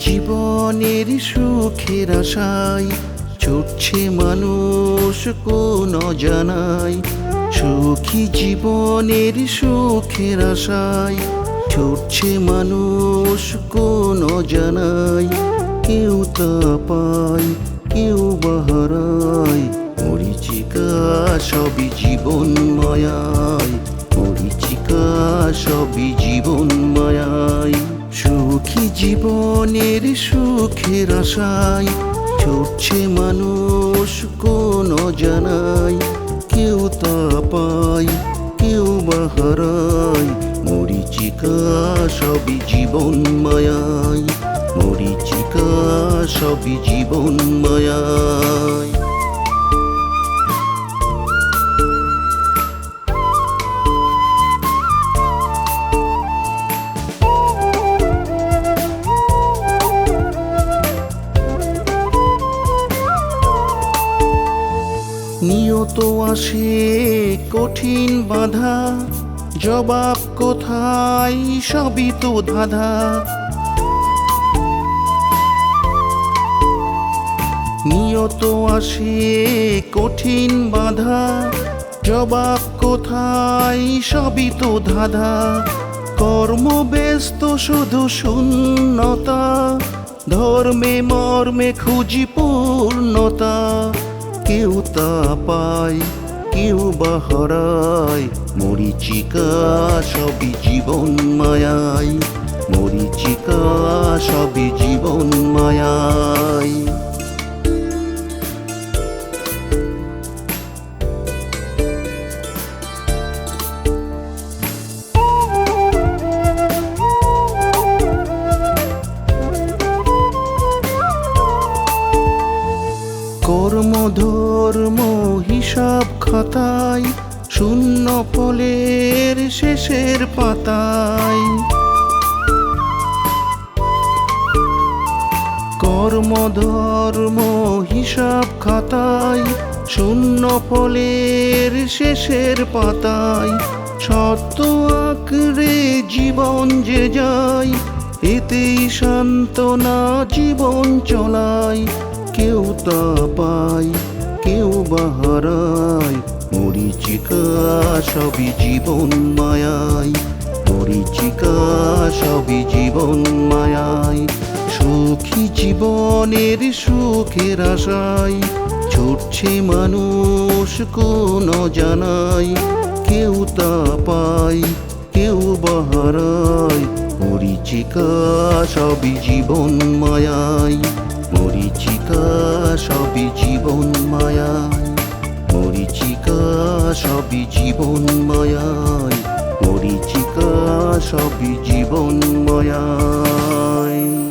জীবনের সুখের আশায় ছুটছে মানুষ কোন জানাই সুখী জীবনের সুখের আশায় ছুটছে মানুষ কোন জানাই কেউ তা পায়, কেউ বাহারায় মরিচিকা সবই জীবন মায়ায়। মরিচিকা সবই জীবন মায়ায়। সুখী জীবনের সুখের আশায় ছুটছে মানুষ কোন জানাই, কেউ তা পায় কেউ বাহারায় মরিচিকা সবই জীবন মায়ায় মরিচিকা সবই জীবন মায়ায় নিয়ত আসে কঠিন বাধা। জবাব কোথায়? সবই তো ধাঁধা। নিয়ত আসে কঠিন বাধা। জবাব কোথায়? সবই তো ধাঁধা। কর্মব্যস্ত শুধু শূন্যতা। ধর্মে মর্মে খুঁজি পূর্ণতা। কেউ তা পায় কেউ বা হারায়। মরিচিকা সবই জীবন মায়ায় মরিচিকা সবই জীবন মায়ায়। কর্মধর্ম হিসাব খাতায়, শূন্য ফলের শেষের পাতায়। কর্মধর্ম হিসাব খাতায়, শূন্য ফলের শেষের পাতায়। সত্য আঁকড়ে জীবন যে যায়, এতেই সান্ত্বনা জীবন চলায়। কেউ তা পায়, কেউ বাহারায় মরিচিকা সবই জীবন মায়ায় মরিচিকা সবই জীবন মায়ায়। সুখী জীবনের সুখের আশায় ছুটছে মানুষ কোন জানাই কেউ তা পায়, কেউ বাহারায় মরিচিকা সবই জীবন মায়ায়। মরিচিকা সবই জীবন মায়ায় মরিচিকা সবই জীবন মায়ায় মরিচিকা সবই জীবন মায়ায়